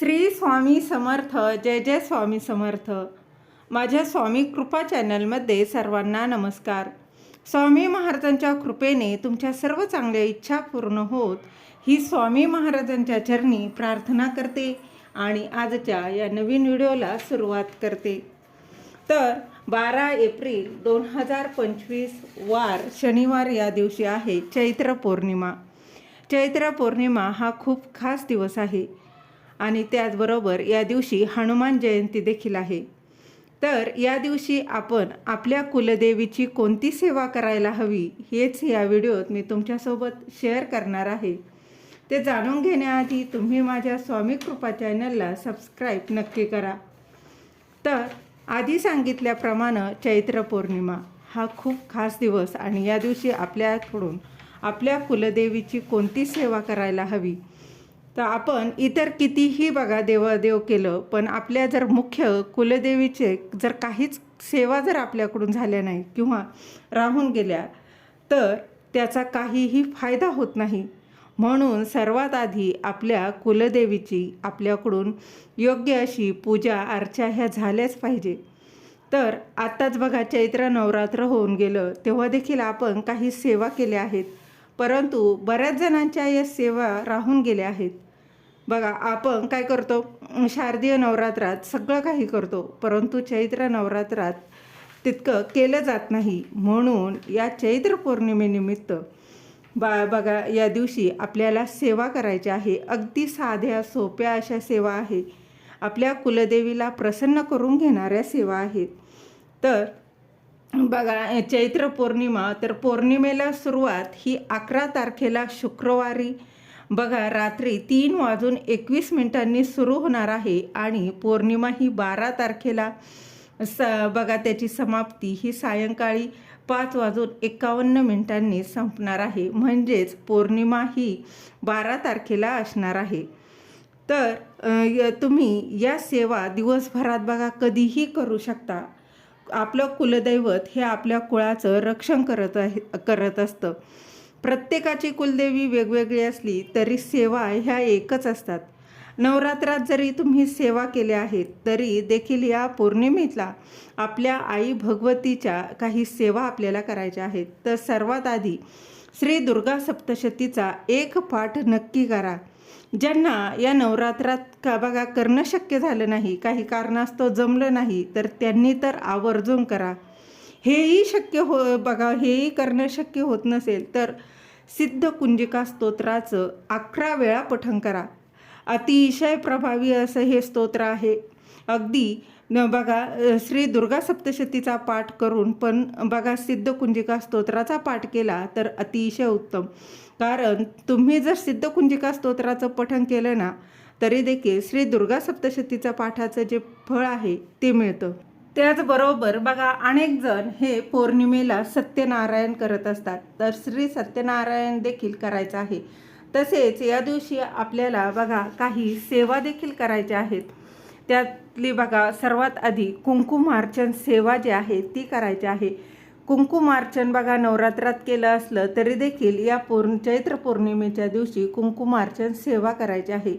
श्री स्वामी समर्थ जय जय स्वामी समर्थ. माझ्या स्वामी कृपा चॅनलमध्ये सर्वांना नमस्कार. स्वामी महाराजांच्या कृपेने तुमच्या सर्व चांगल्या इच्छा पूर्ण होत ही स्वामी महाराजांच्या चरणी प्रार्थना करते आणि आजच्या या नवीन व्हिडिओला सुरुवात करते. तर बारा एप्रिल दोन हजार पंचवीस वार शनिवार या दिवशी आहे चैत्र पौर्णिमा. चैत्र पौर्णिमा हा खूप खास दिवस आहे. आणि त्याचबरोबर या दिवशी हनुमान जयंती देखील आहे. तर या दिवशी आपण आपल्या कुलदेवीची कोणती सेवा करायला हवी हेच या व्हिडिओत मी तुमच्यासोबत शेअर करणार आहे. ते जाणून घेण्याआधी तुम्ही माझ्या स्वामी कृपा चॅनलला सबस्क्राईब नक्की करा. तर आधी सांगितल्याप्रमाणे चैत्र पौर्णिमा हा खूप खास दिवस आणि या दिवशी आपल्याकडून आपल्या कुलदेवीची कोणती सेवा करायला हवी तर आपण इतर कितीही बघा देवादेव केलं पण आपल्या जर मुख्य कुलदेवीचे जर काहीच सेवा जर आपल्याकडून झाल्या नाही किंवा राहून गेल्या तर त्याचा काहीही फायदा होत नाही. म्हणून सर्वात आधी आपल्या कुलदेवीची आपल्याकडून योग्य अशी पूजा अर्चा ह्या झाल्याच पाहिजे. तर आत्ताच बघा चैत्र नवरात्र होऊन गेलं तेव्हा देखील आपण काही सेवा केल्या आहेत. परंतु बऱ्याच जणांच्या या सेवा राहून गेल्या आहेत. बघा आपण काय करतो? शारदीय नवरात्रात सगळं काही करतो परंतु चैत्र नवरात्रात तितकं केलं जात नाही. म्हणून या चैत्र पौर्णिमेनिमित्त बा बघा या दिवशी आपल्याला सेवा करायची आहे. अगदी साध्या सोप्या अशा सेवा आहे आपल्या कुलदेवीला प्रसन्न करून घेणाऱ्या सेवा आहेत. तर बघा चैत्र पौर्णिमा तर पौर्णिमेला सुरुवात ही अकरा तारखेला शुक्रवारी बघा रात्री तीन वाजून एकवीस मिनिटांनी सुरू होणार आहे आणि पौर्णिमा ही बारा तारखेला स बघा त्याची समाप्ती ही सायंकाळी पाच वाजून एकावन्न मिनिटांनी संपणार आहे. म्हणजेच पौर्णिमा ही बारा तारखेला असणार आहे. तर य- तुम्ही या सेवा दिवसभरात बघा कधीही करू शकता. आपलं कुलदैवत हे आपल्या कुळाचं रक्षण करत आहे करत असतं. प्रत्येकाची कुलदेवी वेगवेगळी असली तरी सेवा ह्या एकच असतात. नवरात्रात जरी तुम्ही सेवा केल्या आहेत तरी देखील या पौर्णिमेला आपल्या आई भगवतीच्या काही सेवा आपल्याला करायच्या आहेत. तर सर्वात आधी श्री दुर्गा सप्तशतीचा एक पाठ नक्की करा. ज्यांना या नवरात्रात का बघा करणं शक्य झालं नाही काही कारणास्तव जमलं नाही तर त्यांनी तर आवर्जून करा. हेही शक्य हो बघा हेही करणं शक्य होत नसेल तर सिद्ध कुंजिका स्तोत्राचं अकरा वेळा पठण करा. अतिशय प्रभावी असं हे स्तोत्र आहे. अगदी न बघा श्री दुर्गा सप्तशतीचा पाठ करून पण बघा सिद्ध कुंजिका स्तोत्राचा पाठ केला तर अतिशय उत्तम. कारण तुम्ही जर सिद्ध कुंजिका स्तोत्राचं पठण केलं ना तरी देखील श्री दुर्गा सप्तशतीचा पाठाचं जे फळ आहे ते मिळतं. त्याचबरोबर बघा अनेक जण हे पौर्णिमेला सत्यनारायण करत असतात. तर श्री सत्यनारायण देखील करायचं आहे. तसेच या दिवशी आपल्याला बघा काही सेवा देखील करायच्या आहेत. त्यातली बघा सर्वात आधी कुंकुमार्चन सेवा जी आहे ती करायची आहे. कुंकुमार्चन बघा नवरात्रात केलं असलं तरी देखील या पौर्ण चैत्र पौर्णिमेच्या दिवशी कुंकुमार्चन सेवा करायची आहे.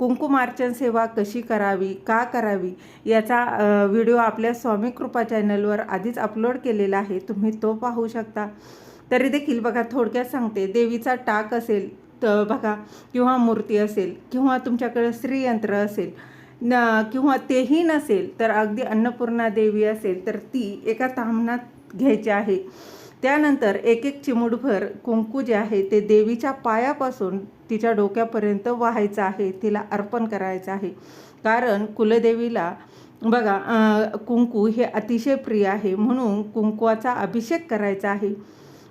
कुंकुमार्चन सेवा कशी करावी का करावी याचा व्हिडिओ आपल्या स्वामी कृपा चॅनलवर आधीच अपलोड केलेला आहे. तुम्ही तो पाहू शकता. तरी देखील बघा थोडक्यात सांगते. देवीचा टाक असेल तर बघा किंवा मूर्ती असेल किंवा तुमच्याकडे श्रीयंत्र असेल न किंवा तेही नसेल तर अगदी अन्नपूर्णा देवी असेल तर ती एका तामणात घ्यायची आहे. त्यानंतर एक एक चिमूटभर कुंकू जे आहे ते देवीच्या पायापासून तिच्या डोक्यापर्यंत वाहायचं आहे तिला अर्पण करायचं आहे. कारण कुलदेवीला बघा कुंकू हे अतिशय प्रिय आहे म्हणून कुंकुवाचा अभिषेक करायचा आहे.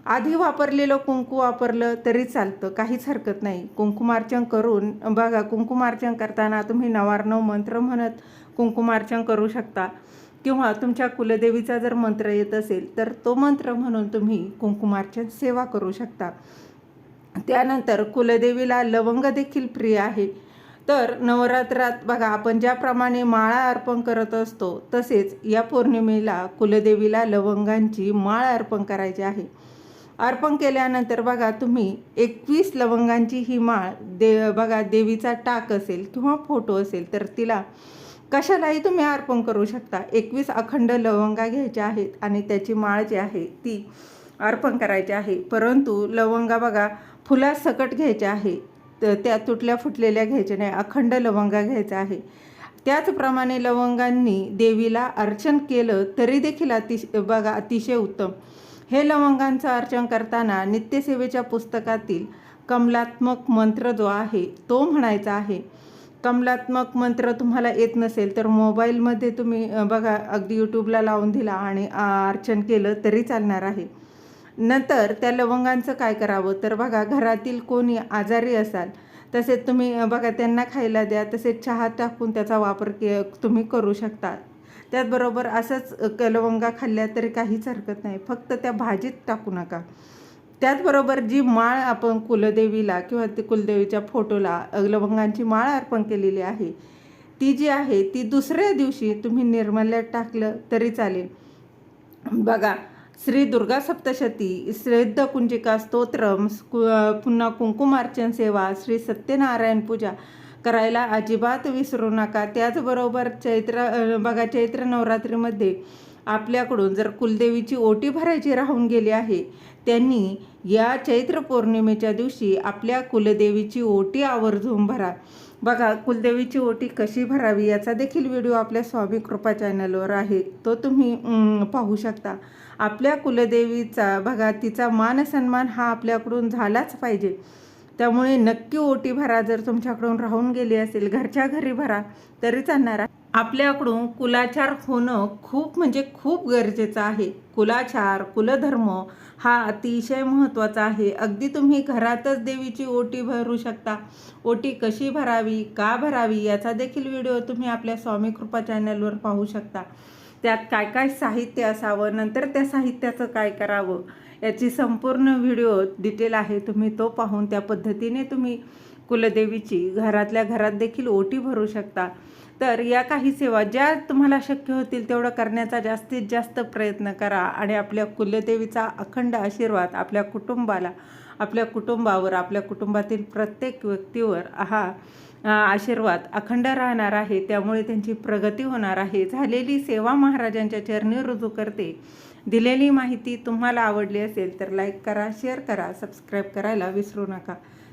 आधी वापरलेलं कुंकू वापरलं तरी चालतं काहीच हरकत नाही. कुंकुमार्चन करून बघा कुंकुमार्चन करताना तुम्ही नवार्णव मंत्र म्हणत कुंकुमार्चन करू शकता. किंवा तुमच्या कुलदेवीचा जर मंत्र येत असेल तर तो मंत्र म्हणून तुम्ही कुंकुमार्चन सेवा करू शकता. त्यानंतर कुलदेवीला लवंग देखील प्रिय आहे. तर नवरात्रात बघा आपण ज्याप्रमाणे माळा अर्पण करत असतो तसेच या पौर्णिमेला कुलदेवीला लवंगांची माळ अर्पण करायची आहे. अर्पण केल्यानंतर बघा तुम्ही एकवीस लवंगांची ही माळ दे बघा देवीचा टाक असेल किंवा फोटो असेल तर तिला कशालाही तुम्ही अर्पण करू शकता. एकवीस अखंड लवंगा घ्यायच्या आहेत आणि त्याची माळ जी आहे ती अर्पण करायची आहे. परंतु लवंगा बघा फुलासकट घ्यायचे आहे. त- त्या तुटल्या फुटलेल्या घ्यायच्या नाही अखंड लवंगा घ्यायचा आहे. त्याचप्रमाणे लवंगांनी देवीला अर्चन केलं तरी देखील अतिश बघा अतिशय उत्तम. हे लवंगांचं अर्चन करताना नित्यसेवेच्या पुस्तकातील कमलात्मक मंत्र जो आहे तो म्हणायचा आहे कमलात्मक मंत्र तुम्हाला येत नसेल तर मोबाईलमध्ये तुम्ही बघा अगदी यूट्यूबला लावून दिला आणि अर्चन केलं तरी चालणार आहे. नंतर त्या लवंगांचं काय करावं? तर बघा घरातील कोणी आजारी असाल तसेच तुम्ही बघा त्यांना खायला द्या तसेच चहा टाकून त्याचा वापर के तुम्ही करू शकता. त्याचबरोबर असंच क- लवंगा खाल्ल्या तरी काहीच हरकत नाही. फक्त त्या भाजीत टाकू नका. त्याचबरोबर जी माळ आपण कुलदेवीला किंवा ती कुलदेवीच्या फोटोला अग्लभंगांची लवंगांची माळ अर्पण केलेली आहे ती जी आहे ती दुसऱ्या दिवशी तुम्ही निर्मल्यात टाकलं तरी चालेल. बघा श्री दुर्गा सप्तशती श्रेद्ध कुंजिका स्तोत्रम पुन्हा कुंकुमार्चन सेवा श्री सत्यनारायण पूजा करायला अजिबात विसरू नका. त्याचबरोबर चैत्र बघा चैत्र नवरात्रीमध्ये आपल्याकडून जर कुलदेवीची ओटी भरायची राहून गेली आहे त्यांनी या चैत्र पौर्णिमेच्या दिवशी आपल्या कुलदेवीची ओटी आवर्जून भरा. बघा कुलदेवीची ओटी कशी भरावी याचा देखील व्हिडिओ आपल्या स्वामी कृपा चॅनलवर आहे. तो तुम्ही पाहू शकता. आपल्या कुलदेवीचा बघा तिचा मान सन्मान हा आपल्याकडून झालाच पाहिजे. त्यामुळे नक्की ओटी भरा जर तुमच्याकडून राहून गेली असेल घरच्या घरी भरा तरी चालणार आहे. आपल्याकडून कुलाचार होणं खूप म्हणजे खूप गरजेचं आहे. कुलाचार कुलधर्म हा अतिशय महत्त्वाचा आहे. अगदी तुम्ही घरातच देवीची ओटी भरू शकता. ओटी कशी भरावी का भरावी याचा देखील व्हिडिओ तुम्ही आपल्या स्वामी कृपा चॅनलवर पाहू शकता. त्यात काय काय साहित्य असावं नंतर त्या साहित्याचं काय करावं याची संपूर्ण व्हिडिओ डिटेल आहे. तुम्ही तो पाहून त्या पद्धतीने तुम्ही कुलदेवीची घरातल्या घरात देखील ओटी भरू शकता. तर या काही सेवा ज्या तुम्हाला शक्य होतील तेवढं करण्याचा जास्तीत जास्त प्रयत्न करा आणि आपल्या कुलदेवीचा अखंड आशीर्वाद आपल्या कुटुंबाला आपल्या कुटुंबावर आपल्या कुटुंबातील प्रत्येक व्यक्तीवर हा आशीर्वाद अखंड राहणार आहे. त्यामुळे त्यांची प्रगती होणार आहे. झालेली सेवा महाराजांच्या चरणी रुजू करते. दिलेली माहिती तुम्हाला आवडली असेल तर लाईक करा शेअर करा सबस्क्राईब करायला विसरू नका.